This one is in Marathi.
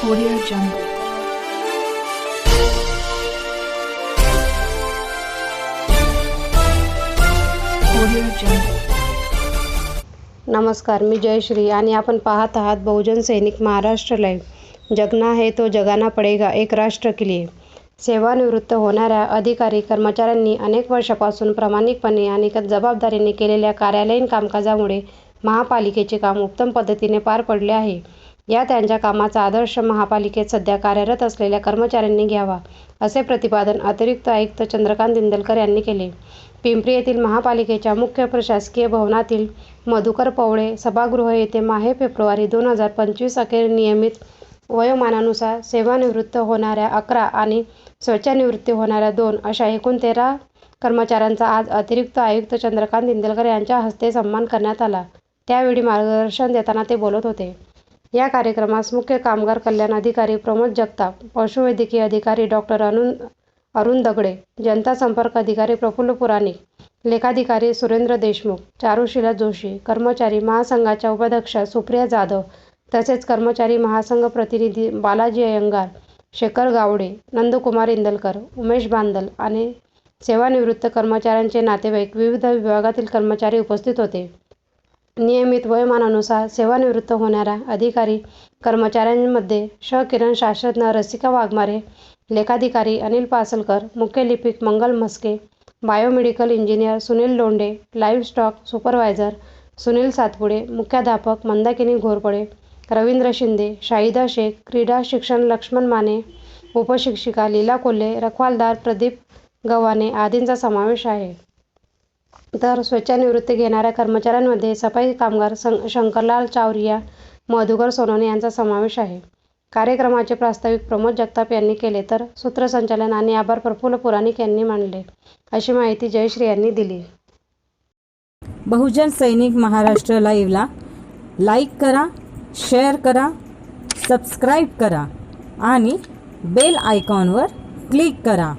Audio Jungle. Audio Jungle. नमस्कार मी जयश्री आणि आपण पाहत आहात बहुजन सैनिक महाराष्ट्र लाईव्ह जगना है तो जगाना पडेगा एक राष्ट्र के लिए सेवानिवृत्त होणाऱ्या अधिकारी कर्मचाऱ्यांनी अनेक वर्षापासून प्रामाणिकपणे आणि जबाबदारीने केलेल्या कार्यालयीन कामकाजामुळे महापालिकेचे काम उत्तम पद्धतीने पार पडले आहे या त्यांच्या कामाचा आदर्श महापालिकेत सध्या कार्यरत असलेल्या कर्मचाऱ्यांनी घ्यावा असे प्रतिपादन अतिरिक्त आयुक्त चंद्रकांत दिंदलकर यांनी केले. पिंपरी येथील महापालिकेच्या मुख्य प्रशासकीय भवनातील मधुकर पवळे सभागृह येथे माहे फेब्रुवारी दोन हजार पंचवीस अखेर नियमित वयोमानानुसार सेवानिवृत्त होणाऱ्या अकरा आणि स्वेच्छानिवृत्ती होणाऱ्या दोन अशा एकूण तेरा कर्मचाऱ्यांचा आज अतिरिक्त आयुक्त चंद्रकांत दिंदलकर यांच्या हस्ते सन्मान करण्यात आला. त्यावेळी मार्गदर्शन देताना ते बोलत होते. या कार्यक्रमास मुख्य कामगार कल्याण अधिकारी प्रमोद जगताप पशुवैद्यकीय अधिकारी डॉक्टर अरुण अरुण दगडे जनता संपर्क अधिकारी प्रफुल्ल पुराणिक लेखाधिकारी सुरेंद्र देशमुख चारुशिला जोशी कर्मचारी महासंघाच्या उपाध्यक्षा सुप्रिया जाधव तसेच कर्मचारी महासंघ प्रतिनिधी बालाजी अयंगार शेखर गावडे नंदकुमार इंदलकर उमेश बांदल आणि सेवानिवृत्त कर्मचाऱ्यांचे नातेवाईक विविध विभागातील कर्मचारी उपस्थित होते. नियमित वयोमानानुसार सेवानिवृत्त होणाऱ्या अधिकारी कर्मचाऱ्यांमध्ये श किरण शास्त्रज्ञ रसिका वाघमारे लेखाधिकारी अनिल पासलकर मुख्य लिपिक Mangal Mhaske biomedical engineer Sunil Londhe livestock supervisor Sunil Satpude मुख्याध्यापक मंदाकिनी घोरपडे रवींद्र शिंदे शाहिदा शेख क्रीडा शिक्षण लक्ष्मण माने उपशिक्षिका लीला कोल्हे रखवालदार प्रदीप गव्हाणे आदींचा समावेश आहे. तर स्वेच्छानिवृत्ती घेणाऱ्या कर्मचाऱ्यांमध्ये सफाई कामगार सं शंकरलाल चावरिया मधुकर सोनवणे यांचा समावेश आहे. कार्यक्रमाचे प्रास्ताविक प्रमोद जगताप यांनी केले तर सूत्रसंचालन आणि आभार प्रफुल्ल पुराणिक यांनी मांडले अशी माहिती जयश्री यांनी दिली. बहुजन सैनिक महाराष्ट्र लाईव्हला लाईक करा शेअर करा सबस्क्राईब करा आणि बेल आयकॉनवर क्लिक करा.